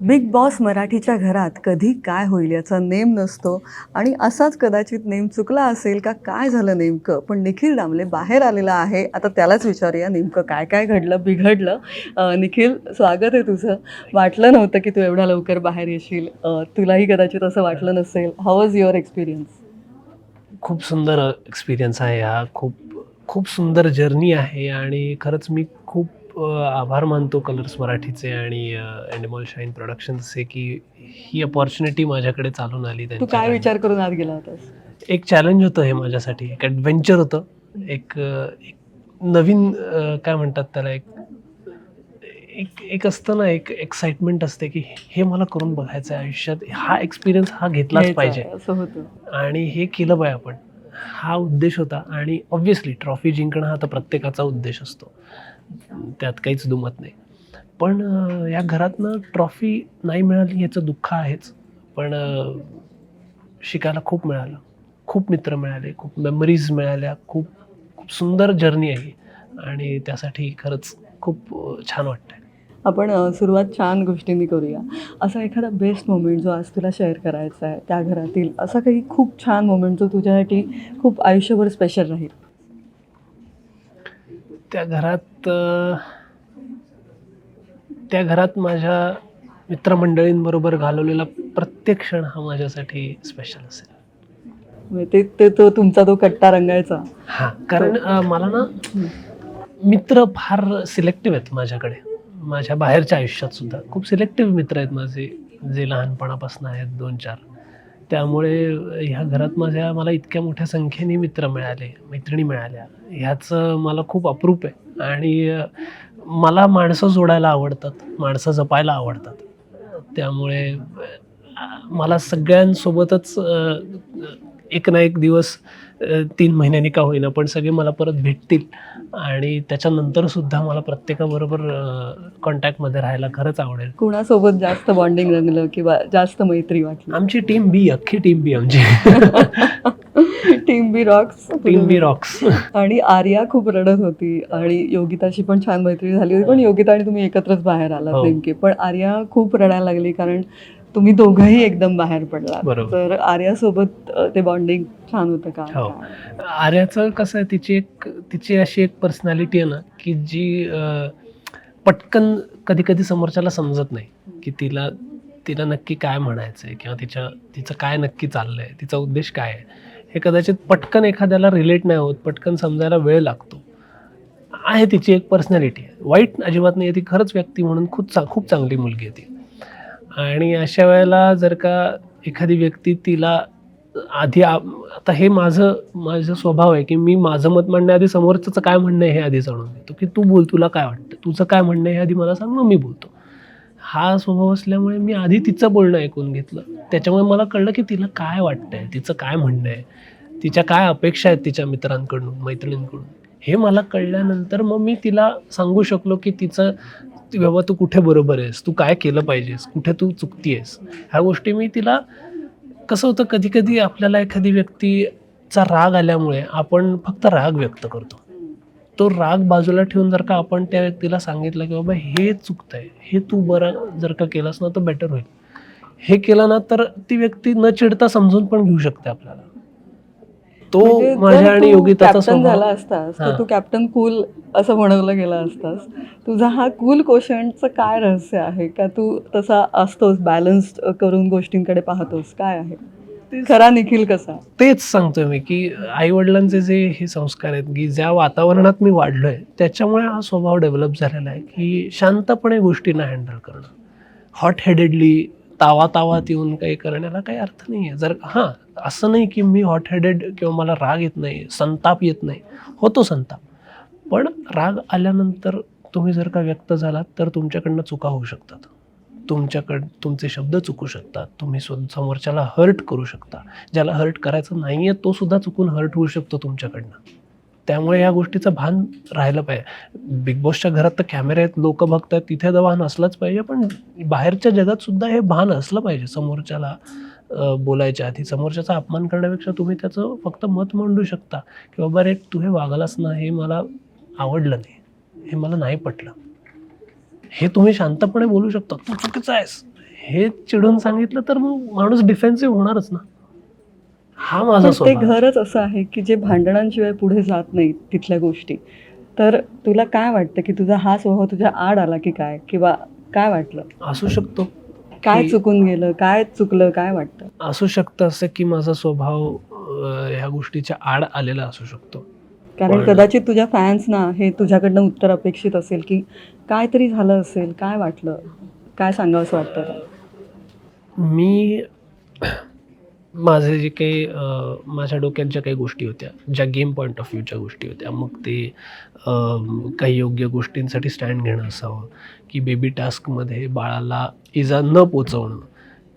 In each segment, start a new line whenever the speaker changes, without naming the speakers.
Big boss मराठीच्या घरात कधी काय होईल याचा नेम नसतो आणि असाच कदाचित नेम चुकला असेल का काय झालं नेमकं? पण निखिल दामले बाहेर आलेला आहे. आता त्यालाच विचारूया नेमकं काय काय घडलं बिघडलं. निखिल स्वागत आहे तुझं. वाटलं नव्हतं की तू एवढ्या लवकर बाहेर येशील. तुलाही कदाचित असं वाटलं नसेल. हाऊ वॉज युअर एक्सपिरियन्स
खूप सुंदर एक्सपिरियन्स आहे हा. खूप खूप सुंदर जर्नी आहे आणि खरंच मी खूप आभार मानतो कलर्स मराठीचे आणि अँडमॉल शाईन प्रोडक्शन्सचे की ही अपॉर्च्युनिटी माझ्याकडे चालून आली
तू काय. विचार करून आत गेला होतास?
एक चॅलेंज होतं हे माझ्यासाठी एक ॲडव्हेंचर होतं. एक नवीन काय म्हणतात त्याला एक एक एक असतं ना एक एक्साइटमेंट असते की हे मला करून बघायचं आहे आयुष्यात. हा एक्सपिरियन्स हा घेतलाच पाहिजे.
असं होतं.
आणि हे केलं पाहिजे आपण. हा उद्देश होता आणि ऑब्व्हियसली ट्रॉफी जिंकणं हा तर प्रत्येकाचा उद्देश असतो. त्यात काहीच दुमत नाही. पण या घरातनं ट्रॉफी नाही मिळाली याचं दुःख आहेच. पण शिकायला खूप मिळालं. खूप मित्र मिळाले खूप मेमरीज मिळाल्या खूप खूप सुंदर जर्नी आहे आणि त्यासाठी खरंच खूप छान वाटतंय.
आपण सुरुवात छान गोष्टींनी करूया. असा एखादा बेस्ट मोमेंट जो आज तुला शेअर करायचा आहे त्या घरातील असा काही खूप छान मोमेंट जो तुझ्यासाठी खूप आयुष्यभर स्पेशल राहील?
त्या घरात त्या घरात माझ्या मित्रमंडळींबरोबर घालवलेला प्रत्येक क्षण हा माझ्यासाठी स्पेशल असेल.
म्हणजे ते ते तो तुमचा तो कट्टा रंगायचा.
हां कारण मला ना मित्र फार सिलेक्टिव्ह आहेत माझ्याकडे. माझ्या बाहेरच्या आयुष्यात सुद्धा खूप सिलेक्टिव्ह मित्र आहेत माझे जे लहानपणापासून आहेत दोन चार. त्यामुळे ह्या घरात माझ्या मला इतक्या मोठ्या संख्येने मित्र मिळाले मैत्रिणी मिळाल्या. ह्याचं मला खूप अप्रूप आहे. आणि मला माणसं जोडायला आवडतात माणसं जपायला आवडतात. त्यामुळे मला सगळ्यांसोबतच एक ना एक दिवस तीन महिन्यांनी का होईना पण सगळे मला परत भेटतील. आणि त्याच्यानंतर सुद्धा मला प्रत्येकाबरोबर कॉन्टॅक्टमध्ये राहायला खरंच आवडेल.
कुणासोबत जास्त बॉन्डिंग रंगलं किंवा जास्त मैत्री वाटली?
आमची टीम बी अख्खी टीम बी आमची.
Team B rocks
team B rocks
आणि आर्या खूप रडत होती आणि योगिताशी पण छान मैत्री झाली होती पण योगिता आणि तुम्ही एकत्रच बाहेर आलात
हो.
नेमके. पण आर्या खूप रडायला लागली कारण तुम्ही दोघंही एकदम बाहेर पडला
बरोबर.
तर आर्यासोबत ते बॉन्डिंग छान होतं का?
हो. आर्याचं कसं आहे तिची एक तिची अशी एक पर्सनॅलिटी आहे ना की जी पटकन कधी कधी समोरच्याला समजत नाही की तिला तिला नक्की काय म्हणायचं आहे किंवा तिच्या तिचं काय नक्की चाललं आहे तिचा उद्देश काय आहे. हे कदाचित पटकन एखाद्याला रिलेट नाही होत पटकन समजायला वेळ लागतो. आहे तिची एक पर्सनॅलिटी आहे वाईट अजिबात नाही आहे ती खरंच व्यक्ती म्हणून खूप चा खूप चांगली मुलगी आहे ती. आणि अशा वेळेला जर का एखादी व्यक्ती तिला आधी आ- आता हे माझं माझं स्वभाव आहे की मी माझं मत म्हणण्याआधी समोरचं काय म्हणणं आहे हे आधी जाणून घेतो. की तू बोल तुला काय वाटतं? तुझं काय म्हणणं आहे हे आधी मला सांग मग मी बोलतो. हा स्वभाव असल्यामुळे मी आधी तिचं बोलणं ऐकून घेतलं. त्याच्यामुळे मला कळलं की तिला काय वाटतंय तिचं काय म्हणणं आहे तिच्या काय अपेक्षा आहेत तिच्या मित्रांकडून मैत्रिणींकडून? हे मला कळल्यानंतर मग मी तिला सांगू शकलो की तिचं बाबा तू कुठे बरोबर आहेस? तू काय केलं पाहिजेस? कुठे तू चुकतीयेस? ह्या गोष्टी मी तिला कसं होतं कधी कधी आपल्याला एखादी व्यक्तीचा राग आल्यामुळे आपण फक्त राग व्यक्त करतो. तो राग बाजूला ठेवून जर का आपण त्या व्यक्तीला सांगितलं की बाबा हे चुकतंय हे तू बरं जर का केलंस ना तर बेटर होईल. हे केलं ना तर ती व्यक्ती न चिडता समजून पण घेऊ शकते आपल्याला. तो
म्हणजे
माझ्या आणि
तू
योगिताचा
कॅप्टन झाला असतास तर
हां.
तू कॅप्टन कूल असं म्हणवलं गेला असतास. तुझा हा कूल कोशंटचं काय रहस्य आहे? का तू तसा असतोस बॅलन्स करून गोष्टींकडे पाहतोस? काय आहे? खरा निखिल कसा?
तेच सांगतोय मी की आई वडिलांचे जे हे संस्कार आहेत की ज्या वातावरणात मी वाढलोय त्याच्यामुळे हा स्वभाव डेव्हलप झालेला आहे की शांतपणे गोष्टींना हँडल करणं. हॉट हेडेडली तावा तावात येऊन काही करण्याला काही अर्थ नाही आहे जर हां असं नाही की मी हॉट हेडेड किंवा मला राग येत नाही संताप येत नाही. होतो संताप. पण राग आल्यानंतर तुम्ही जर का व्यक्त झालात तर तुमच्याकडनं चुका होऊ शकतात. तुमच्याकड तुमचे शब्द चुकू शकतात. तुम्ही समोरच्याला हर्ट करू शकता. ज्याला हर्ट करायचं नाही आहे तो सुद्धा चुकून हर्ट होऊ शकतो तुमच्याकडनं. त्यामुळे या गोष्टीचं भान राहिलं पाहिजे. बिग बॉसच्या घरात तर कॅमेरे आहेत लोक बघतात तिथे तर भान असलंच पाहिजे पण बाहेरच्या जगात सुद्धा हे भान असलं पाहिजे समोरच्याला बोलायच्या आधी. समोरच्याचा अपमान करण्यापेक्षा तुम्ही त्याचं फक्त मत मांडू शकता की बाबा रे तू हे वागलास ना हे मला आवडलं नाही हे मला नाही पटलं. हे तुम्ही शांतपणे बोलू शकता तू चुकीचं आहेस. हे चिडून सांगितलं तर मग माणूस डिफेन्सिव्ह होणारच ना. हा माझा
पण ते. घरच असं आहे की जे भांडणांशिवाय पुढे जात नाही तिथल्या गोष्टी. तर तुला काय वाटतं की तुझा हा स्वभाव तुझ्या आड आला की काय? किंवा काय वाटलं?
असू शकतो
काय चुकून गेलं? काय चुकलं? काय वाटतं?
असू शकतं असं की माझा स्वभाव ह्या गोष्टीच्या आड आलेला असू शकतो.
कारण कदाचित तुझ्या फॅन्सना हे तुझ्याकडनं उत्तर अपेक्षित असेल की काय तरी झालं असेल. काय वाटलं? काय सांगावंसं वाटतं? का?
मी माझे जे काही माझ्या डोक्यात ज्या काही गोष्टी होत्या ज्या गेम पॉईंट ऑफ व्ह्यूच्या गोष्टी होत्या मग ते काही योग्य गोष्टींसाठी स्टँड घेणं असावं की बेबी टास्कमध्ये बाळाला इजा न पोचवणं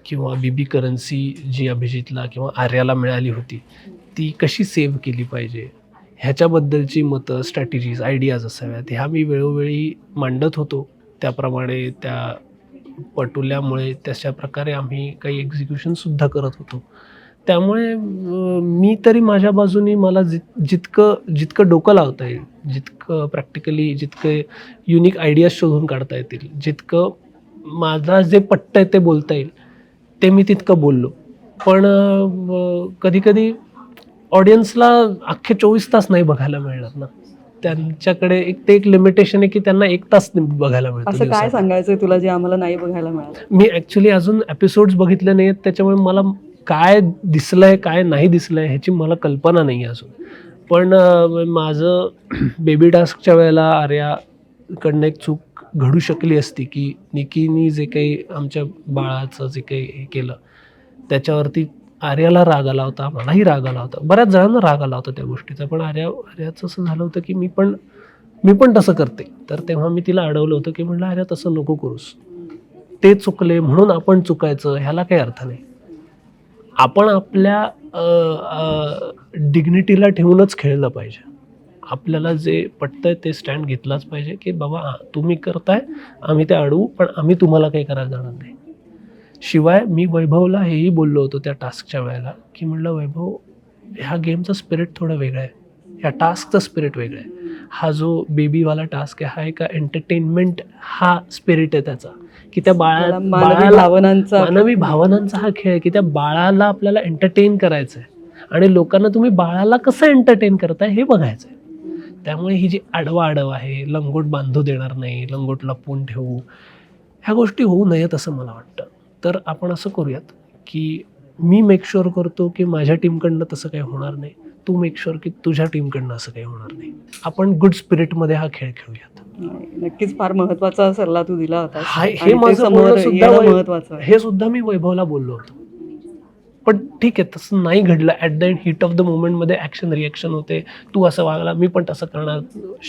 किंवा बीबी करन्सी जी अभिजितला किंवा आर्याला मिळाली होती ती कशी सेव्ह केली पाहिजे? ह्याच्याबद्दलची मतं स्ट्रॅटेजीज आयडियाज असाव्यात. ह्या मी वेळोवेळी मांडत होतो. त्याप्रमाणे त्या पटुल्यामुळे तशा प्रकारे आम्ही काही एक्झिक्युशनसुद्धा करत होतो. त्यामुळे मी तरी माझ्या बाजूनी मला जित जितकं जितकं डोकं लावता येईल जितकं प्रॅक्टिकली जितकं युनिक आयडियाज शोधून काढता येतील जितकं माझा जे पट्ट आहे ते बोलता येईल ते मी तितकं बोललो. पण कधी कधी ऑडियन्सला अख्खे चोवीस तास नाही बघायला मिळणार ना. त्यांच्याकडे एक ते एक लिमिटेशन आहे की त्यांना एक तास बघायला मिळतं
असं काय. सांगायचंय तुला जे आम्हाला नाही बघायला मिळालं?
मी ॲक्च्युली अजून एपिसोड्स बघितले नाही आहेत त्याच्यामुळे मला काय दिसलंय काय नाही दिसलंय ह्याची मला कल्पना नाही आहे अजून. पण माझं बेबी टास्कच्या वेळेला आर्याकडनं एक चूक घडू शकली असती की निकीनी जे काही आमच्या बाळाचं जे काही हे केलं त्याच्यावरती आर्याला राग आला होता मलाही राग आला होता. बऱ्याच जणांना राग आला होता त्या गोष्टीचा पण आर्या आर्याचं असं झालं होतं की मी पण मी पण तसं करते. तर तेव्हा मी तिला अडवलं होतं की म्हटलं अरे तसं नको करूस. ते चुकले म्हणून आपण चुकायचं ह्याला काही अर्थ नाही. आपण आपल्या डिग्निटीला ठेवूनच खेळलं पाहिजे. आपल्याला जे पटतंय ते स्टँड घेतलाच पाहिजे की बाबा हां तुम्ही करताय आम्ही ते अडवू पण आम्ही तुम्हाला काही करायला जाणार नाही. शिवाय मी वैभवला हेही बोललो होतो त्या टास्कच्या वेळेला की म्हटलं वैभव ह्या गेमचं स्पिरिट थोडं वेगळं आहे. ह्या टास्कचं स्पिरिट वेगळं आहे. हा जो बेबीवाला टास्क आहे हा एका एंटरटेनमेंट हा स्पिरिट आहे त्याचा. की त्या बाळा
मला मानवी
बाळाला
भावनांचा
मानवी भावनांचा हा खेळ आहे की त्या बाळाला आपल्याला एंटरटेन करायचं आहे आणि लोकांना तुम्ही बाळाला कसं एंटरटेन करताय हे बघायचं आहे त्यामुळे ही जी आडवा आडव आहे लंगोट बांधू देणार नाही लंगोट लपवून ठेवू ह्या गोष्टी होऊ नयेत असं मला वाटतं. तर आपण असं करूयात की मी मेक शुअर करतो की माझ्या टीमकडनं तसं काही होणार नाही. तू मेक शुअर की तुझ्या टीमकडनं असं काही होणार नाही. आपण गुड स्पिरिटमध्ये हा खेळ खेळूयात.
नक्कीच फार महत्त्वाचा सल्ला तू दिला होता
हा माझं
महत्वाचं
हे सुद्धा मी वैभवला बोललो होतो. पण ठीक आहे तसं नाही घडलं. At the end heat of the मोमेंटमध्ये action reaction होते. तू असं वागला मी पण तसं करणार.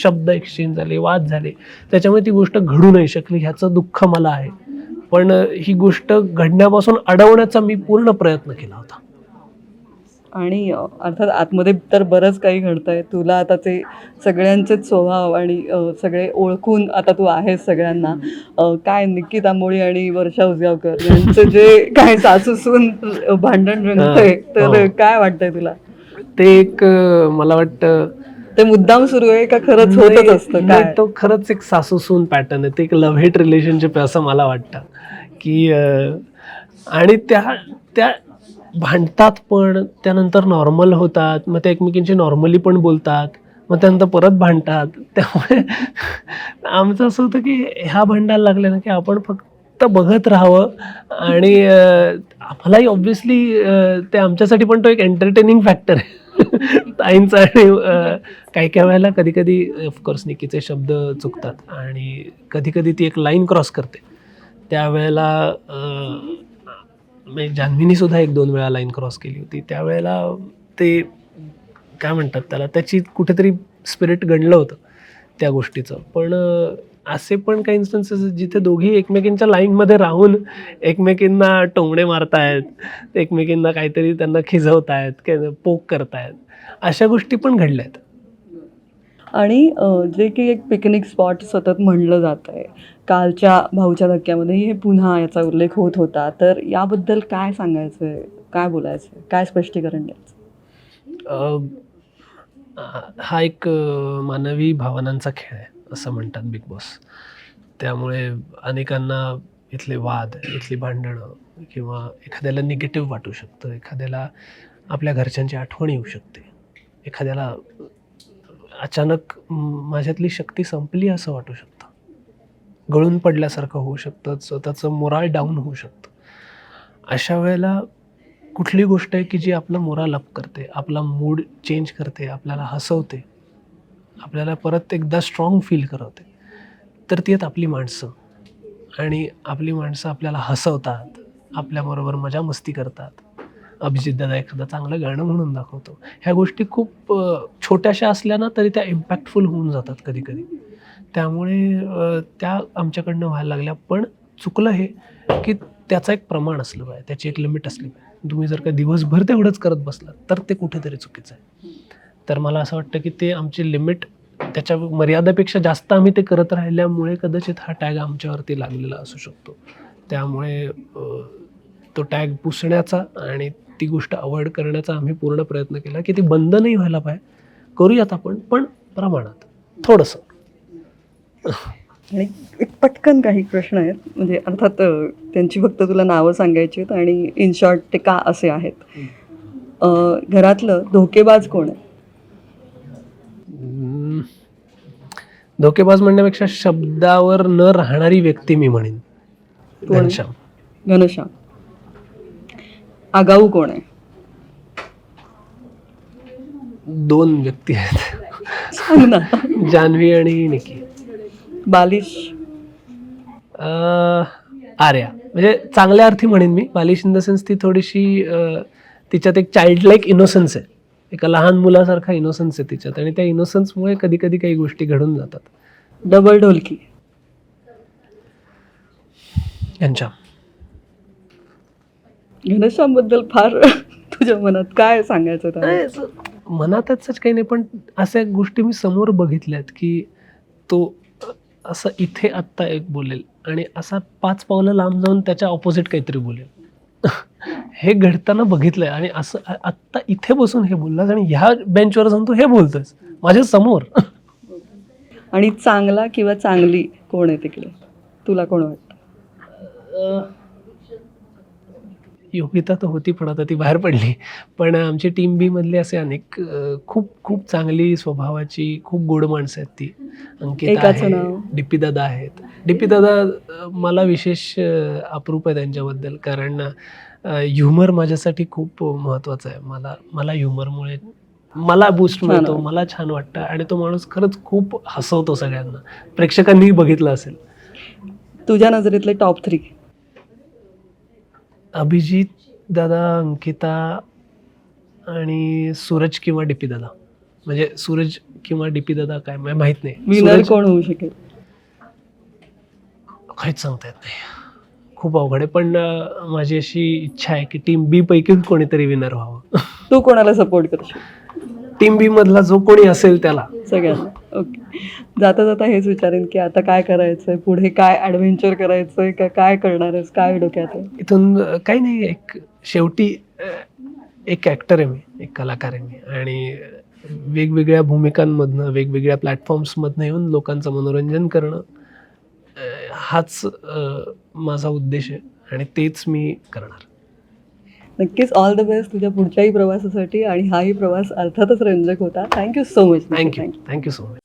शब्द एक्सचेंज झाले वाद झाले. त्याच्यामुळे ती गोष्ट घडू नाही शकली ह्याचं दुःख मला आहे. पण ही गोष्ट घडण्यापासून अडवण्याचा मी पूर्ण प्रयत्न केला होता.
आणि अर्थात आतमध्ये तर बरंच काही घडतंय. तुला आता ते सगळ्यांचेच स्वभाव आणि सगळे ओळखून आता तू आहेस सगळ्यांना. काय निक्की तांबोळी आणि वर्षा उजगावकर यांचं जे काय सासूसून भांडण रंगतंय तर
हो.
काय वाटतंय तुला?
ते एक मला वाटतं
ते मुद्दाम सुरू आहे का खरंच होतच असतं? काय?
तो खरंच एक सासू सून पॅटर्न आहे. ते एक लव्ह हेट रिलेशनशिप आहे असं मला वाटतं. की आणि त्या त्या भांडतात पण त्यानंतर नॉर्मल होतात मग त्या एकमेकींशी नॉर्मली पण बोलतात मग त्यानंतर परत भांडतात. त्यामुळे आमचं असं होतं की ह्या भांडायला लागल्या ना की आपण फक्त बघत राहावं आणि आम्हालाही ऑब्व्हियसली ते आमच्यासाठी पण तो एक एंटरटेनिंग फॅक्टर आहे. ताईंचा आणि काही काही वेळेला कधी कधी ऑफकोर्स निकीचे शब्द चुकतात आणि कधी कधी ती एक लाईन क्रॉस करते. त्यावेळेला म्हणजे जान्हवीनी सुद्धा एक दोन वेळा लाईन क्रॉस केली होती. त्यावेळेला ते काय म्हणतात त्याला त्याची कुठेतरी स्पिरिट गणलं होतं त्या गोष्टीचं. पण असे पण काही इन्स्टन्सेस जिथे दोघी एकमेकींच्या लाईनमध्ये राहून एकमेकींना टोंगणे मारतायत एकमेकींना काहीतरी त्यांना खिजवतायत काय पोक करतायत अशा गोष्टी पण घडल्या आहेत
आणि जे की एक पिकनिक स्पॉट सतत म्हणलं जात आहे कालच्या भाऊच्या धक्क्यामध्ये हे पुन्हा याचा उल्लेख होत होता. तर याबद्दल काय सांगायचं आहे काय बोलायचं आहे काय स्पष्टीकरण द्यायचं
हा एक मानवी भावनांचा खेळ आहे असं म्हणतात बिग बॉस त्यामुळे अनेकांना इथले वाद इथली भांडणं किंवा एखाद्याला निगेटिव्ह वाटू शकतं एखाद्याला आपल्या घरच्यांची आठवण येऊ शकते एखाद्याला अचानक माझ्यातली शक्ती संपली असं वाटू शकतं. गळून पडल्यासारखं होऊ शकतं स्वतःचं मोराल डाऊन होऊ शकतं. अशा वेळेला कुठली गोष्ट आहे की जी आपलं मोराल अप करते आपला मूड चेंज करते आपल्याला हसवते आपल्याला परत एकदा स्ट्रॉंग फील करवते तर ती आहेत आपली माणसं. आणि आपली माणसं आपल्याला हसवतात आपल्याबरोबर मजा मस्ती करतात अभिजित एखादं चांगलं गाणं म्हणून दाखवतो. ह्या गोष्टी खूप छोट्याशा असल्या ना तरी त्या इम्पॅक्टफुल होऊन जातात कधी कधी त्यामुळे त्या आमच्याकडनं व्हायला लागल्या. पण चुकलं हे की त्याचा एक प्रमाण असलं पाहिजे. त्याची एक लिमिट असली पाहिजे. तुम्ही जर का दिवसभर तेवढंच करत बसलात तर ते कुठेतरी चुकीचं आहे. तर मला असं वाटतं की ते आमची लिमिट त्याच्या मर्यादेपेक्षा जास्त आम्ही ते करत राहिल्यामुळे कदाचित हा टॅग आमच्यावरती लागलेला असू शकतो. त्यामुळे तो टॅग पुसण्याचा आणि ती गोष्ट अवॉइड करण्याचा आम्ही पूर्ण प्रयत्न केला की ती बंद नाही व्हायला पाहिजे. करूयात आपण पण प्रमाणात थोडंसं.
आणि एक पटकन काही प्रश्न आहेत. म्हणजे अर्थात त्यांची फक्त तुला नावं सांगायची आहेत आणि इन शॉर्ट ते का असे आहेत. घरातलं धोकेबाज कोण आहे.
धोकेबाज म्हणण्यापेक्षा शब्दावर न राहणारी व्यक्ती मी म्हणेन? घनश्याम.
घनश्याम. आगाऊ कोण आहे?
दोन व्यक्ती आहेत.
सांग ना.
जान्हवी आणि निकी.
बालिश.
अं, आर्या. म्हणजे चांगल्या अर्थी म्हणेन मी. बालिश इन द सेन्स ती थोडीशी अं, तिच्यात एक चाइल्ड लाईक इनोसन्स आहे. एका लहान मुलासारखा इनोसन्स आहे तिच्यात. आणि त्या इनोसन्समुळे कधी कधी काही गोष्टी घडून जातात.
डबल ढोलकी
यांच्या.
घनश्यामबद्दल फार तुझ्या मनात काय सांगायचं त्याला?
मनातच काही नाही पण अशा गोष्टी मी समोर बघितल्यात की तो असं इथे आत्ता एक बोलेल आणि असा पाच पावलं लांब जाऊन त्याच्या ऑपोजिट काहीतरी बोलेल. हे घडताना बघितलंय आणि असं आ- आत्ता इथे बसून हे बोललास आणि ह्या बेंचवर जाऊन तू हे बोलतोयस माझ्यासमोर.
आणि चांगला किंवा चांगली कोण आहे तिकडे? तुला कोण वाटतं?
योगिता तर होती पण आता ती बाहेर पडली. पण आमची टीम बी मधले असे अनेक खूप खूप चांगली स्वभावाची खूप गोड माणसं आहेत ती. अंकिता आहे? डीपी दादा आहेत. डीपी दादा मला विशेष अप्रूप आहे त्यांच्याबद्दल. कारण ह्युमर माझ्यासाठी खूप महत्त्वाचं आहे. मला मला ह्युमरमुळे मला बूस्ट मिळतो. मला छान वाटतं. आणि तो माणूस खरंच खूप हसवतो सगळ्यांना. प्रेक्षकांनीही बघितलं असेल.
तुझ्या नजरेतले टॉप थ्री
अभिजित दादा अंकिता आणि सूरज किंवा डीपी दादा. म्हणजे सूरज किंवा डीपी दादा काय मला माहीत नाही.
विनर
सूरज-
कोण होऊ शकेल?
काहीच सांगता येत नाही. खूप अवघड आहे पण अं, माझी अशी इच्छा आहे की टीम बी पैकी कोणीतरी विनर व्हावं.
तू कोणाला सपोर्ट करशील?
टीम बी मधला जो कोणी असेल त्याला.
सगळ्यांना. ओके जाता जाता हेच विचारेन की आता काय करायचंय पुढे काय ॲडव्हेंचर करायचंय का काय करणार आहेस काय डोक्यात आहे?
इथून काही नाही एक शेवटी एक ॲक्टर आहे मी एक कलाकार आहे मी. आणि वेगवेगळ्या भूमिकांमधनं वेगवेगळ्या प्लॅटफॉर्म्समधनं येऊन लोकांचं मनोरंजन करणं हाच माझा उद्देश आहे. आणि तेच मी करणार.
नक्कीच ऑल द बेस्ट तुझ्या पुढच्याही प्रवासासाठी आणि हाही प्रवास अर्थातच रंजक होता. Thank you so much
thank you thank you so much